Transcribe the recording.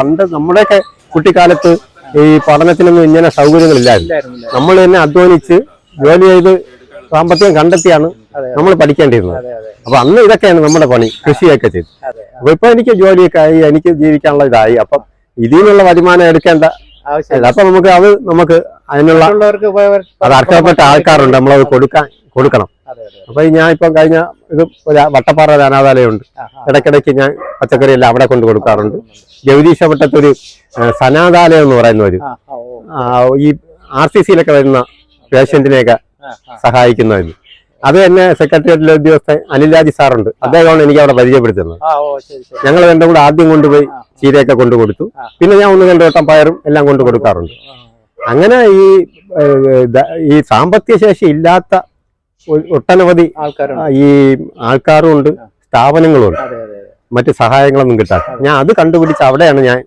പണ്ട് നമ്മുടെയൊക്കെ കുട്ടിക്കാലത്ത് ഈ പഠനത്തിനൊന്നും ഇങ്ങനെ സൗകര്യങ്ങളില്ലായിരുന്നു. നമ്മൾ തന്നെ അധ്വാനിച്ച് ജോലി ചെയ്ത് സാമ്പത്തികം കണ്ടെത്തിയാണ് നമ്മൾ പഠിക്കേണ്ടിയിരുന്നത്. അപ്പൊ അന്ന് ഇതൊക്കെയാണ് നമ്മുടെ പണി കൃഷിയൊക്കെ ചെയ്ത്. അപ്പൊ ഇപ്പൊ എനിക്ക് ജോലിയൊക്കെ ആയി എനിക്ക് ജീവിക്കാനുള്ള ഇതായി. അപ്പം ഇതിൽ നിന്നുള്ള വരുമാനം എടുക്കേണ്ട. അപ്പൊ നമുക്ക് അത് നമുക്ക് അതിനുള്ള അത് അർഹപ്പെട്ട ആൾക്കാരുണ്ട്. നമ്മളത് കൊടുക്കാൻ കൊടുക്കണം. അപ്പൊ ഞാൻ ഇപ്പം കഴിഞ്ഞ ഇത് വട്ടപ്പാറ അനാഥാലയമുണ്ട്. ഇടയ്ക്കിടയ്ക്ക് ഞാൻ പച്ചക്കറി എല്ലാം അവിടെ കൊണ്ടു കൊടുക്കാറുണ്ട്. ജഗദീശപട്ടത്തൊരു സനാഥാലയം എന്ന് പറയുന്ന ഒരു ഈ ആർ സി സിയിലൊക്കെ വരുന്ന പേഷ്യന്റിനെയൊക്കെ സഹായിക്കുന്ന ഒരു സഹായിക്കുന്നതിന് അത് തന്നെ സെക്രട്ടേറിയറ്റിലെ ഉദ്യോഗസ്ഥൻ അനിൽരാജ് സാറുണ്ട്. അദ്ദേഹമാണ് എനിക്ക് അവിടെ പരിചയപ്പെടുത്തുന്നത്. ഞങ്ങൾ രണ്ടും കൂടെ ആദ്യം കൊണ്ടുപോയി. ചീരയൊക്കെ കൊണ്ടു കൊടുത്തു. പിന്നെ ഞാൻ ഒന്ന് രണ്ട് വട്ടം പയറും എല്ലാം കൊണ്ടു കൊടുക്കാറുണ്ട്. അങ്ങനെ ഈ ഈ സാമ്പത്തിക ശേഷി ഇല്ലാത്ത ഒട്ടനവധി ഈ ആൾക്കാരും ഉണ്ട് സ്ഥാപനങ്ങളും ഉണ്ട് മറ്റ് സഹായങ്ങളൊന്നും കിട്ടാറ് ഞാൻ അത് കണ്ടുപിടിച്ച് അവിടെയാണ് ഞാൻ